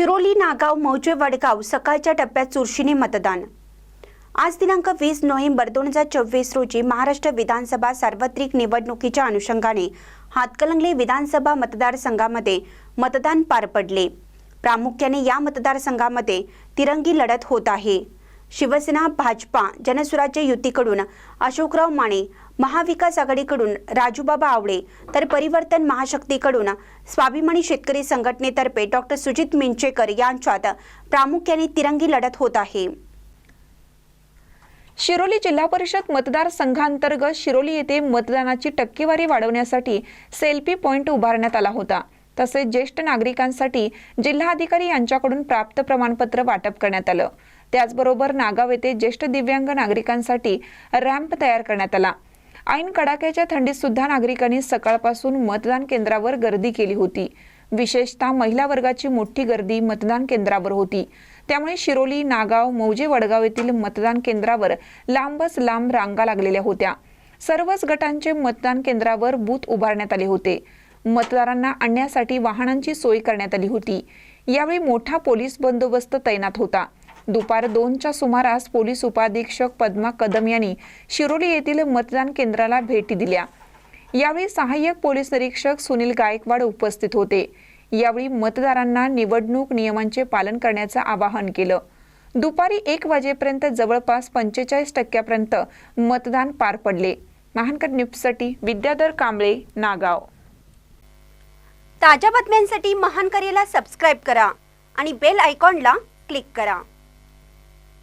शिरोली नागाव मौजे वडगाव सकाळच्या टप्प्यात चुरशीने मतदान. आज दिनांक वीस नोव्हेंबर दोन हजार चोवीस रोजी महाराष्ट्र विधानसभा सार्वत्रिक निवडणुकीच्या अनुषंगाने हातकलंगले विधानसभा मतदारसंघामध्ये मतदान पार पडले. प्रामुख्याने या मतदारसंघामध्ये तिरंगी लढत होत आहे. शिवसेना भाजपा जनसुराज्य युतीकडून अशोकराव माने महाविकास आघाडीकडून राजूबाबा आवळे तर परिवर्तन महाशक्तीकडून स्वाभिमानी शेतकरी संघटनेतर्फे डॉक्टर सुजित मिंचेकर यांच्यात प्रामुख्याने तिरंगी लढत होत आहे. शिरोली जिल्हा परिषद मतदारसंघांतर्गत शिरोली येथे मतदानाची टक्केवारी वाढवण्यासाठी सेल्फी पॉइंट उभारण्यात आला होता. तसेच ज्येष्ठ नागरिकांसाठी जिल्हाधिकारी यांच्याकडून प्राप्त प्रमाणपत्र वाटप करण्यात आलं. त्याचबरोबर नागाव येथे ज्येष्ठ दिव्यांग नागरिकांसाठी रॅम्प तयार करण्यात आला. ऐन कडाक्याच्या थंडीत सुद्धा नागरिकांनी सकाळपासून मतदान केंद्रावर गर्दी केली होती. विशेषतः महिला वर्गाची मोठी गर्दी मतदान केंद्रावर होती. त्यामुळे शिरोली नागाव मौजे वडगाव येथील मतदान केंद्रावर लांबच लांब रांगा लागलेल्या होत्या. सर्वच गटांचे मतदान केंद्रावर बूथ उभारण्यात आले होते. मतदारांना आणण्यासाठी वाहनांची सोय करण्यात आली होती. यावेळी मोठा पोलीस बंदोबस्त तैनात होता. दुपार दोनच्या सुमारास पोलीस उपाधीक्षक पद्मा कदम यांनी शिरोली येथील मतदान केंद्राला भेटी दिल्या. यावेळी सहाय्यक पोलीस निरीक्षक सुनील गायकवाड उपस्थित होते. यावेळी मतदारांना निवडणूक नियमांचे पालन करण्याचं आवाहन केलं. दुपारी एक वाजेपर्यंत जवळपास पंचेचाळीस टक्क्यापर्यंत मतदान पार पडले. महानकर न्यूजसाठी विद्याधर कांबळे नागाव. ताज्या बातम्यांसाठी महानकरेला सबस्क्राईब करा आणि बेल आयकॉनला क्लिक करा.